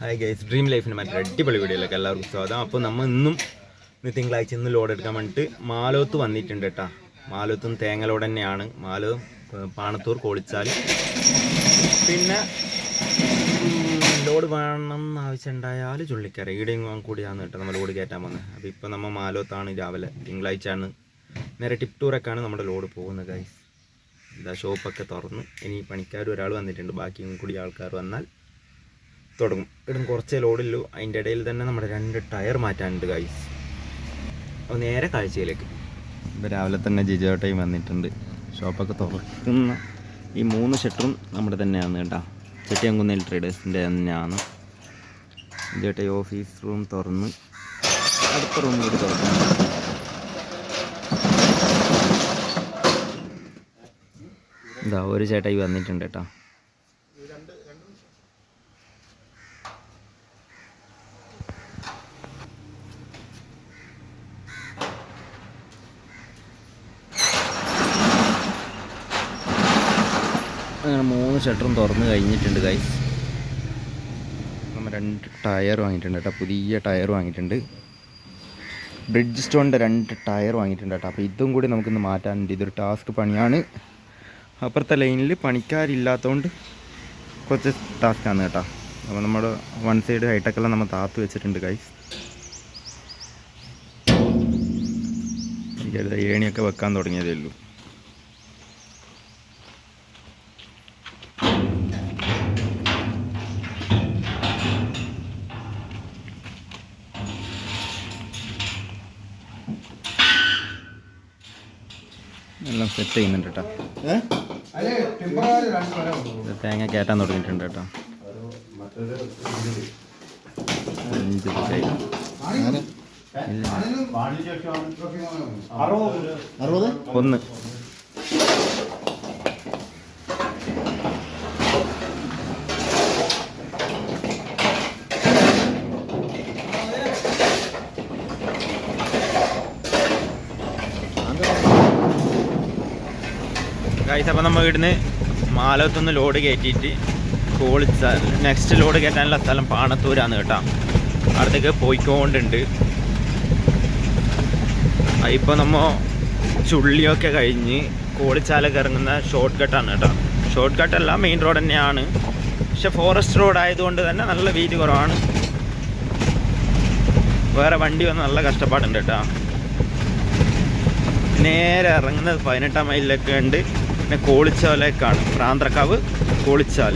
Hi guys dream ലൈഫിന്റെ മറ്റൊരു അടിപൊളി വീഡിയോയിലേക്ക് എല്ലാവർക്കും സ്വാഗതം. അപ്പോൾ നമ്മൾ ഇന്നും ഇന്ന് തിങ്കളാഴ്ച ഇന്ന് ലോഡ് എടുക്കാൻ വേണ്ടിയിട്ട് മാലോത്ത് വന്നിട്ടുണ്ട് കേട്ടോ മാലോത്തും തേങ്ങ തേങ്ങലോട് തന്നെയാണ്. മാലോ പാണത്തൂർ കോളിച്ചാൽ. പിന്നെ ലോഡ് വേണം ആവശ്യമുണ്ടായാൽ ചുള്ളിക്കര ഈടെയും കൂടിയാണ് കേട്ടോ നമ്മൾ ലോഡ് കയറ്റാൻ വന്നത് അപ്പോൾ ഇപ്പോൾ നമ്മൾ മാലോത്താണ് രാവിലെ തിങ്കളാഴ്ച ആണ് നേരെ ടിപ്പ് ടൂറൊക്കെയാണ് നമ്മുടെ ലോഡ് പോകുന്നത് ഗൈസ് ഇതാ ഷോപ്പൊക്കെ തുറന്ന് ഇനി പണിക്കാർ ഒരാൾ വന്നിട്ടുണ്ട്. ബാക്കിയും കൂടി ആൾക്കാർ വന്നാൽ തുടങ്ങും. ഇടും കുറച്ചേ ലോഡുള്ളൂ അതിന്റെ ഇടയിൽ തന്നെ നമ്മുടെ രണ്ട് ടയർ മാറ്റാനുണ്ട് ഗൈസ് അപ്പോൾ നേരെ കാഴ്ചയിലേക്ക്. ഇപ്പോൾ രാവിലെ തന്നെ ജിജോട്ടയും വന്നിട്ടുണ്ട്. ഷോപ്പൊക്കെ തുറക്കുന്ന ഈ മൂന്ന് ഷട്ടറും നമ്മുടെ തന്നെയാണ് കേട്ടോ. ചെട്ടിയങ്കുന്നേൽ ട്രേഡേഴ്സിന്റെ തന്നെയാണ്. ജിജോട്ട ഓഫീസ് റൂം തുറന്ന് അടുത്ത റൂം കൂടി തുറക്കുന്നു. ഇതാ ഒരു ചേട്ടായി വന്നിട്ടുണ്ട് കേട്ടോ. അങ്ങനെ മൂന്ന് ഷട്ടറും തുറന്ന് കഴിഞ്ഞിട്ടുണ്ട് ഗൈസ് നമ്മൾ രണ്ട് ടയർ വാങ്ങിയിട്ടുണ്ട് കേട്ടോ. പുതിയ ടയർ വാങ്ങിയിട്ടുണ്ട്. ബ്രിഡ്ജ് സ്റ്റോണിന്റെ രണ്ട് ടയർ വാങ്ങിയിട്ടുണ്ട് കേട്ടോ. അപ്പോൾ ഇതും കൂടി നമുക്കിന്ന് മാറ്റാനുണ്ട് ഇതൊരു ടാസ്ക് പണിയാണ്. അപ്പുറത്തെ ലൈനിൽ പണിക്കാരില്ലാത്തതുകൊണ്ട് കുറച്ച് ടാസ്ക്കാണ് കേട്ടോ. അപ്പോൾ നമ്മുടെ വൺ സൈഡ് ഹൈടെക്കെല്ലാം നമ്മൾ താത്ത് വെച്ചിട്ടുണ്ട് ഗൈസ് ഏണിയൊക്കെ വെക്കാൻ തുടങ്ങിയതേ ഉള്ളൂ. എല്ലാം സെറ്റ് ചെയ്യുന്നുണ്ട് കേട്ടോ തേങ്ങ കയറ്റാൻ തുടങ്ങിയിട്ടുണ്ട് കേട്ടോ അഞ്ച് ദിവസമായി. ഒന്ന്. ഗൈസ് അപ്പം നമ്മൾ ഇവിടുന്ന് മാലത്തുനിന്ന് ലോഡ് കയറ്റിയിട്ട് കോളിച്ച നെക്സ്റ്റ് ലോഡ് കയറ്റാനുള്ള സ്ഥലം പാണത്തൂരാണ് കേട്ടോ. അടുത്തേക്ക് പോയിക്കൊണ്ടുണ്ട്. ഇപ്പോൾ നമ്മൾ ചുള്ളിയൊക്കെ കഴിഞ്ഞ് കോളിച്ചാലൊക്കെ ഇറങ്ങുന്ന ഷോർട്ട് കട്ടാണ് കേട്ടോ. ഷോർട്ട് കട്ടല്ല മെയിൻ റോഡ് തന്നെയാണ്. പക്ഷെ ഫോറസ്റ്റ് റോഡ് ആയതുകൊണ്ട് തന്നെ നല്ല വീതി കുറവാണ്. വേറെ വണ്ടി വന്ന് നല്ല കഷ്ടപ്പാടുണ്ട് കേട്ടോ. നേരെ ഇറങ്ങുന്നത് പതിനെട്ടാം മൈലിലൊക്കെ ഉണ്ട്. പിന്നെ കോളിച്ചാലേക്കാണ് പ്രാന്ത്രക്കാവ് കോളിച്ചാൽ.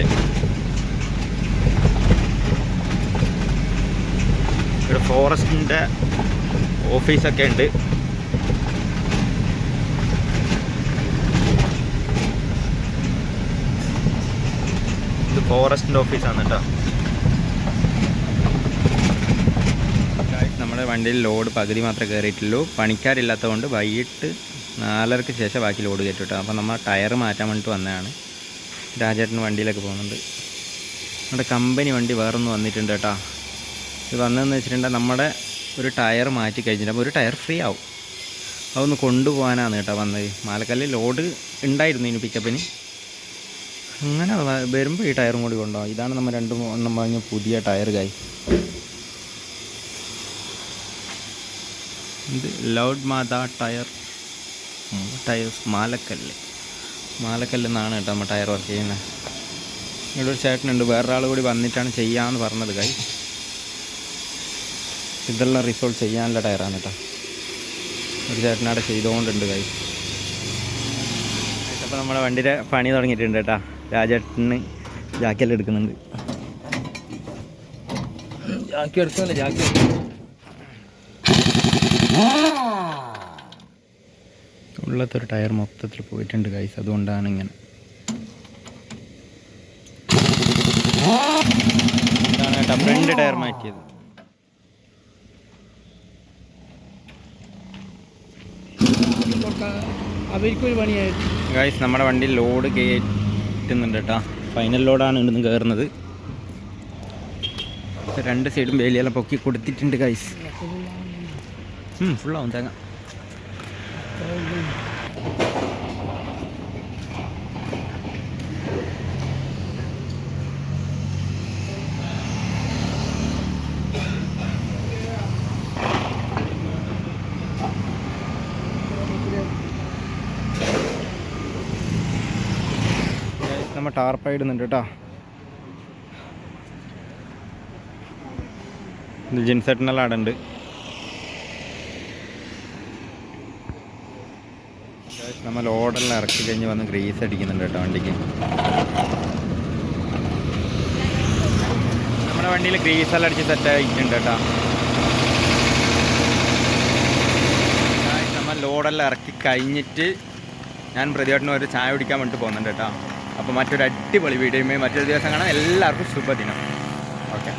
ഇവിടെ ഫോറസ്റ്റിന്റെ ഓഫീസൊക്കെ ഉണ്ട്. ഇത് ഫോറസ്റ്റിന്റെ ഓഫീസാണ് കേട്ടോ. നമ്മുടെ വണ്ടിയിൽ ലോഡ് പകുതി മാത്രമേ കയറിയിട്ടുള്ളൂ. പണിക്കാരില്ലാത്തതുകൊണ്ട് വൈകിട്ട് നാലരക്ക് ശേഷം ബാക്കി ലോഡ് കയറ്റും കേട്ടോ അപ്പോൾ നമ്മൾ ടയർ മാറ്റാൻ വേണ്ടിയിട്ട് വന്നതാണ്. രാജേട്ടൻ വണ്ടിയിലൊക്കെ പോകുന്നുണ്ട്. നമ്മുടെ കമ്പനി വണ്ടി വേറൊന്ന് വന്നിട്ടുണ്ട് കേട്ടോ ഇത് വന്നതെന്ന് വെച്ചിട്ടുണ്ടെങ്കിൽ നമ്മുടെ ഒരു ടയർ മാറ്റി കഴിഞ്ഞിട്ട് അപ്പോൾ ഒരു ടയർ ഫ്രീ ആവും. അതൊന്ന് കൊണ്ടുപോകാനാണ് കേട്ടോ വന്നത്. മാലക്കല്ലിൽ ലോഡ് ഉണ്ടായിരുന്നു ഇനി പിക്കപ്പിന് അങ്ങനെ വരുമ്പോൾ ഈ ടയറും കൂടി കൊണ്ടുപോകാം. ഇതാണ് നമ്മൾ രണ്ട് എണ്ണം വാങ്ങിയ പുതിയ ടയർ കായി ഇത് Lourdes Matha tyre tyres Malakkallu. മാലക്കല്ലെന്നാണ് കേട്ടോ നമ്മൾ ടയർ വർക്ക് ചെയ്യുന്നത്. ഇവിടെ ഒരു ചേട്ടനുണ്ട് വേറൊരാൾ കൂടി വന്നിട്ടാണ് ചെയ്യാമെന്ന് പറഞ്ഞത് കൈ ഇതെല്ലാം റിസോൾവ് ചെയ്യാനുള്ള ടയറാണ് കേട്ടോ. ഒരു ചേട്ടനവിടെ ചെയ്തുകൊണ്ടുണ്ട് കൈ അപ്പോൾ നമ്മുടെ വണ്ടിയുടെ പണി തുടങ്ങിയിട്ടുണ്ട് കേട്ടോ. രാജേട്ടന് ജാക്കിയെല്ലാം എടുക്കുന്നുണ്ട്. ജാക്കി എടുക്കുന്നില്ല ജാക്കി ഉള്ളത്തൊരു ടയർ മൊത്തത്തിൽ പോയിട്ടുണ്ട് ഗൈസ് അതുകൊണ്ടാണ് ഇങ്ങനെ. ഇതാണ് കേട്ടോ ഫ്രണ്ട് ടയർ മാറ്റിയത്. അവർക്കൊരു ഗൈസ് നമ്മുടെ വണ്ടി ലോഡ് കയറ്റുന്നുണ്ട് കേട്ടോ. ഫൈനൽ ലോഡാണ് ഇവിടുന്ന് കയറുന്നത്. രണ്ട് സൈഡും വേലിയെല്ലാം പൊക്കി കൊടുത്തിട്ടുണ്ട് ഗൈസ് ഫുള്ളാവും തേങ്ങ നമ്മൾ ടാർപ്പായി ഇടുന്നുണ്ട് കേട്ടോ. ജിൻസെട്ടിനെല്ലാം അവിടെ ഉണ്ട് നമ്മൾ ലോഡെല്ലാം ഇറക്കി കഴിഞ്ഞ് വന്ന് ഗ്രീസ് അടിക്കുന്നുണ്ട് കേട്ടോ വണ്ടിക്ക്. നമ്മുടെ വണ്ടിയിൽ ഗ്രീസ് എല്ലാം അടിച്ച് സെറ്റായിട്ടുണ്ട് കേട്ടോ. നമ്മൾ ലോഡെല്ലാം ഇറക്കി കഴിഞ്ഞിട്ട് ഞാൻ പ്രതിയോട്ടിന് ഒരു ചായ കുടിക്കാൻ വേണ്ടിട്ട് പോകുന്നുണ്ട് കേട്ടോ. അപ്പോൾ മറ്റൊരു അടിപൊളി വീഡിയോയുമായി മറ്റൊരു ദിവസം കാണാം. എല്ലാവർക്കും ശുഭദിനം. ഓക്കെ.